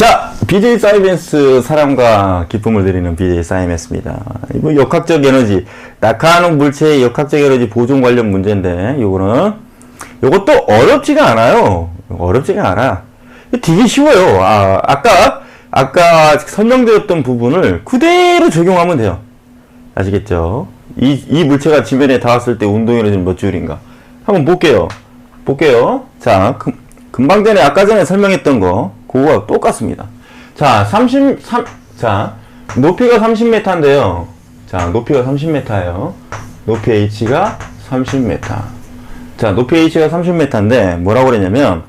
자, BJ 사이벤스 사랑과 기쁨을 드리는 BJ 사이벤스입니다. 이거 역학적 에너지, 낙하하는 물체의 역학적 에너지 보존 관련 문제인데, 요거는, 요것도 어렵지가 않아요. 어렵지가 않아. 되게 쉬워요. 아, 아까, 아까 설명드렸던 부분을 그대로 적용하면 돼요. 아시겠죠? 이, 이 물체가 지면에 닿았을 때 운동 에너지는 몇 줄인가? 한번 볼게요. 볼게요. 자, 금, 금방 전에, 아까 전에 설명했던 거, 그거와 똑같습니다. 자, 33, 자, 높이가 30m인데요. 자, 높이가 30m예요. 높이 h가 30m. 자, 높이 h가 30m인데, 뭐라고 그랬냐면,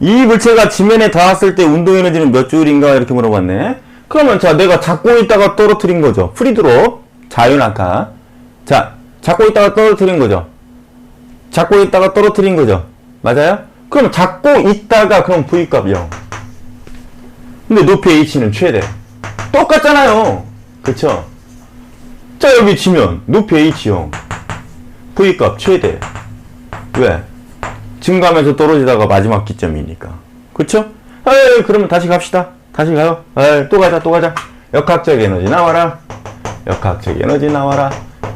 이 물체가 지면에 닿았을 때 운동 에너지는 몇 줄인가 이렇게 물어봤네. 그러면 자 내가 잡고 있다가 떨어뜨린 거죠. 프리드로 자유낙하. 자 잡고 있다가 떨어뜨린 거죠. 잡고 있다가 떨어뜨린 거죠. 맞아요? 그럼 잡고 있다가 그럼 V값 0. 근데 높이 H는 최대. 똑같잖아요. 그쵸? 자 여기 치면 높이 H 0. V값 최대. 왜? 증가하면서 떨어지다가 마지막 기점이니까. 그쵸? 에이, 그러면 다시 갑시다. 다시 가요. 에이, 또 가자, 또 가자. 역학적 에너지 나와라. 역학적 에너지 나와라.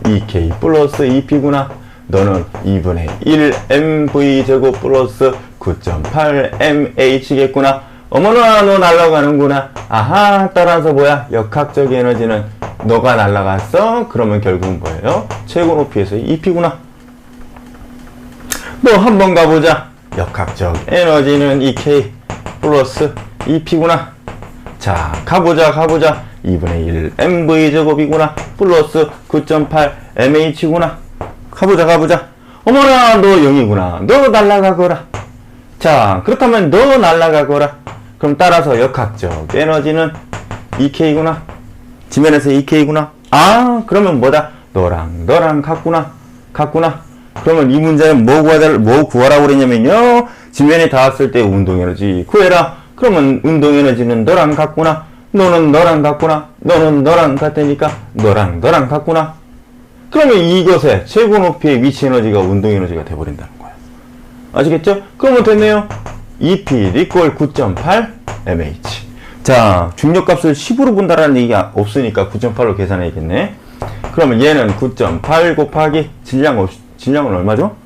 2K 플러스 2P구나. 너는 2분의 1 MV 제곱 플러스 9.8 MH겠구나. 어머나, 너 날아가는구나. 아하, 따라서 뭐야? 역학적 에너지는 너가 날아갔어? 그러면 결국은 뭐예요? 최고 높이에서 2P구나. 또한번 가보자. 역학적 에너지는 2K 플러스 2P구나. 자, 가보자, 가보자. 2분의 1 MV 제곱이구나. 플러스 9.8 MH구나. 가보자, 가보자. 어머나, 너 0이구나. 너 날라가거라. 자, 그렇다면 너 날라가거라. 그럼 따라서 역학적 에너지는 2K구나. 지면에서 2K구나. 아, 그러면 뭐다? 너랑 너랑 같구나. 같구나. 그러면 이 문제는 뭐 구하라, 뭐 구하라고 그랬냐면요. 지면에 닿았을 때 운동 에너지 구해라. 그러면 운동 에너지는 너랑 같구나. 너는 너랑 같구나. 너는 너랑 같다니까 너랑 너랑 같구나. 그러면 이것의 최고 높이의 위치 에너지가 운동 에너지가 돼버린다는 거야. 아시겠죠? 그러면 됐네요. EP 리꼴 9.8 MH. 자, 중력값을 10으로 본다라는 얘기가 없으니까 9.8로 계산해야겠네. 그러면 얘는 9.8 곱하기 질량 없, 질량은 얼마죠?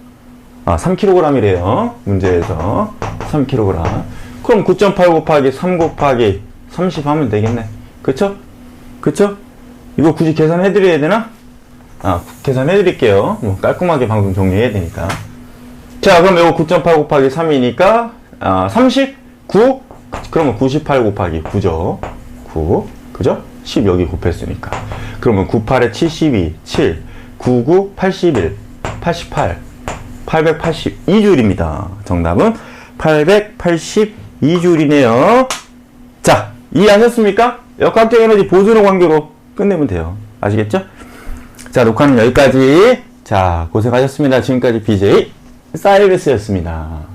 아, 3kg이래요. 문제에서. 3kg. 그럼 9.8 곱하기 3 곱하기 30 하면 되겠네. 그쵸? 그쵸? 이거 굳이 계산해 드려야 되나? 아, 계산해 드릴게요. 뭐 깔끔하게 방송 정리해야 되니까. 자, 그럼 이거 9.8 곱하기 3이니까, 아, 39? 그러면 98 곱하기 9죠. 9. 그죠? 10 여기 곱했으니까. 그러면 98에 72, 7, 99, 81, 88, 882줄입니다. 정답은 882줄이네요. 자, 이해하셨습니까? 역학적 에너지 보존의 관계로 끝내면 돼요. 아시겠죠? 자, 녹화는 여기까지. 자, 고생하셨습니다. 지금까지 BJ 사이베스였습니다.